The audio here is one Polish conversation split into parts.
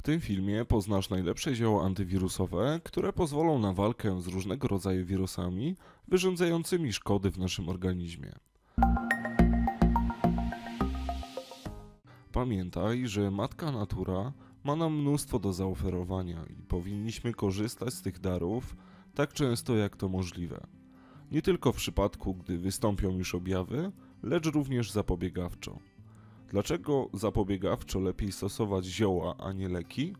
W tym filmie poznasz najlepsze zioła antywirusowe, które pozwolą na walkę z różnego rodzaju wirusami wyrządzającymi szkody w naszym organizmie. Pamiętaj, że Matka Natura ma nam mnóstwo do zaoferowania i powinniśmy korzystać z tych darów tak często jak to możliwe. Nie tylko w przypadku, gdy wystąpią już objawy, lecz również zapobiegawczo. Dlaczego zapobiegawczo lepiej stosować zioła, a nie leki?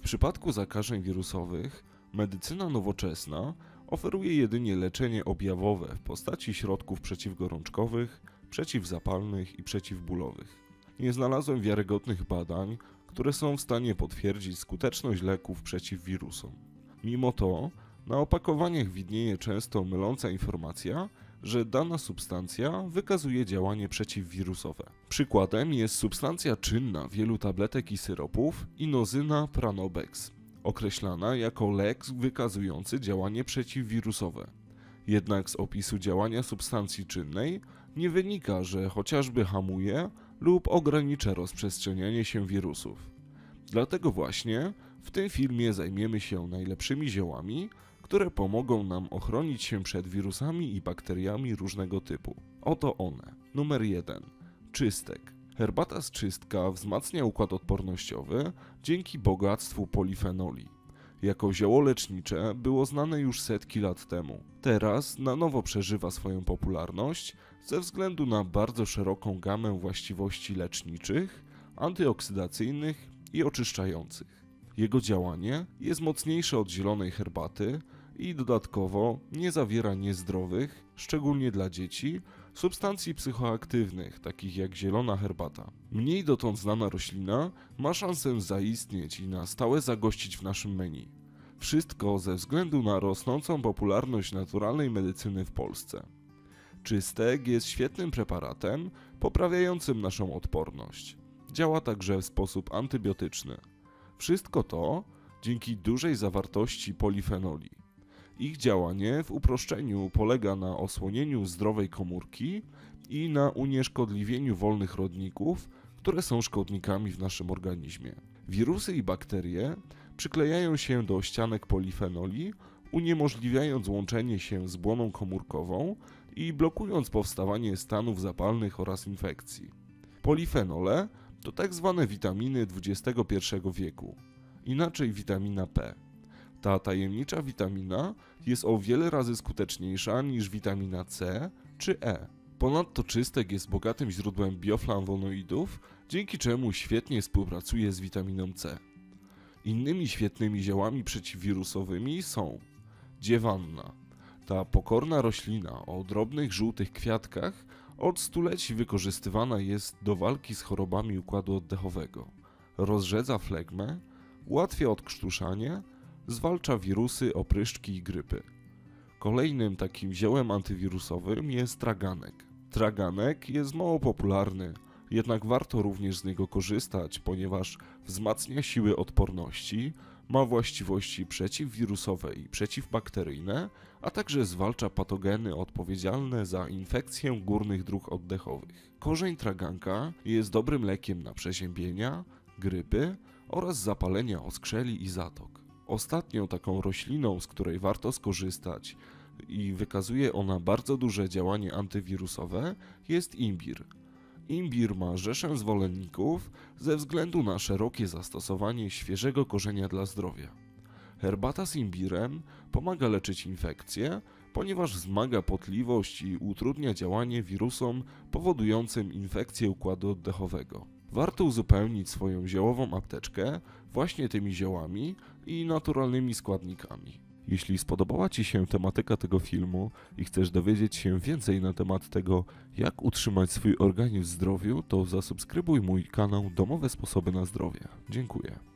W przypadku zakażeń wirusowych medycyna nowoczesna oferuje jedynie leczenie objawowe w postaci środków przeciwgorączkowych, przeciwzapalnych i przeciwbólowych. Nie znalazłem wiarygodnych badań, które są w stanie potwierdzić skuteczność leków przeciw wirusom. Mimo to, na opakowaniach widnieje często myląca informacja, że dana substancja wykazuje działanie przeciwwirusowe. Przykładem jest substancja czynna wielu tabletek i syropów inozyna pranobex, określana jako lek wykazujący działanie przeciwwirusowe. Jednak z opisu działania substancji czynnej nie wynika, że chociażby hamuje lub ogranicza rozprzestrzenianie się wirusów. Dlatego właśnie w tym filmie zajmiemy się najlepszymi ziołami, które pomogą nam ochronić się przed wirusami i bakteriami różnego typu. Oto one. Numer 1. Czystek. Herbata z czystka wzmacnia układ odpornościowy dzięki bogactwu polifenoli. Jako zioło lecznicze było znane już setki lat temu. Teraz na nowo przeżywa swoją popularność ze względu na bardzo szeroką gamę właściwości leczniczych, antyoksydacyjnych i oczyszczających. Jego działanie jest mocniejsze od zielonej herbaty i dodatkowo nie zawiera niezdrowych, szczególnie dla dzieci, substancji psychoaktywnych, takich jak zielona herbata. Mniej dotąd znana roślina ma szansę zaistnieć i na stałe zagościć w naszym menu. Wszystko ze względu na rosnącą popularność naturalnej medycyny w Polsce. Czystek jest świetnym preparatem poprawiającym naszą odporność. Działa także w sposób antybiotyczny. Wszystko to dzięki dużej zawartości polifenoli. Ich działanie w uproszczeniu polega na osłonieniu zdrowej komórki i na unieszkodliwieniu wolnych rodników, które są szkodnikami w naszym organizmie. Wirusy i bakterie przyklejają się do ścianek polifenoli, uniemożliwiając łączenie się z błoną komórkową i blokując powstawanie stanów zapalnych oraz infekcji. Polifenole to tak zwane witaminy XXI wieku, inaczej witamina P. Ta tajemnicza witamina jest o wiele razy skuteczniejsza niż witamina C czy E. Ponadto czystek jest bogatym źródłem bioflawonoidów, dzięki czemu świetnie współpracuje z witaminą C. Innymi świetnymi ziołami przeciwwirusowymi są dziewanna. Ta pokorna roślina o drobnych żółtych kwiatkach od stuleci wykorzystywana jest do walki z chorobami układu oddechowego. Rozrzedza flegmę, ułatwia odkrztuszanie, zwalcza wirusy, opryszczki i grypy. Kolejnym takim ziołem antywirusowym jest traganek. Traganek jest mało popularny, jednak warto również z niego korzystać, ponieważ wzmacnia siły odporności, ma właściwości przeciwwirusowe i przeciwbakteryjne, a także zwalcza patogeny odpowiedzialne za infekcję górnych dróg oddechowych. Korzeń traganka jest dobrym lekiem na przeziębienia, grypy oraz zapalenia oskrzeli i zatok. Ostatnią taką rośliną, z której warto skorzystać i wykazuje ona bardzo duże działanie antywirusowe, jest imbir. Imbir ma rzeszę zwolenników ze względu na szerokie zastosowanie świeżego korzenia dla zdrowia. Herbata z imbirem pomaga leczyć infekcje, ponieważ wzmaga potliwość i utrudnia działanie wirusom powodującym infekcję układu oddechowego. Warto uzupełnić swoją ziołową apteczkę właśnie tymi ziołami i naturalnymi składnikami. Jeśli spodobała Ci się tematyka tego filmu i chcesz dowiedzieć się więcej na temat tego, jak utrzymać swój organizm w zdrowiu, to zasubskrybuj mój kanał Domowe Sposoby na Zdrowie. Dziękuję.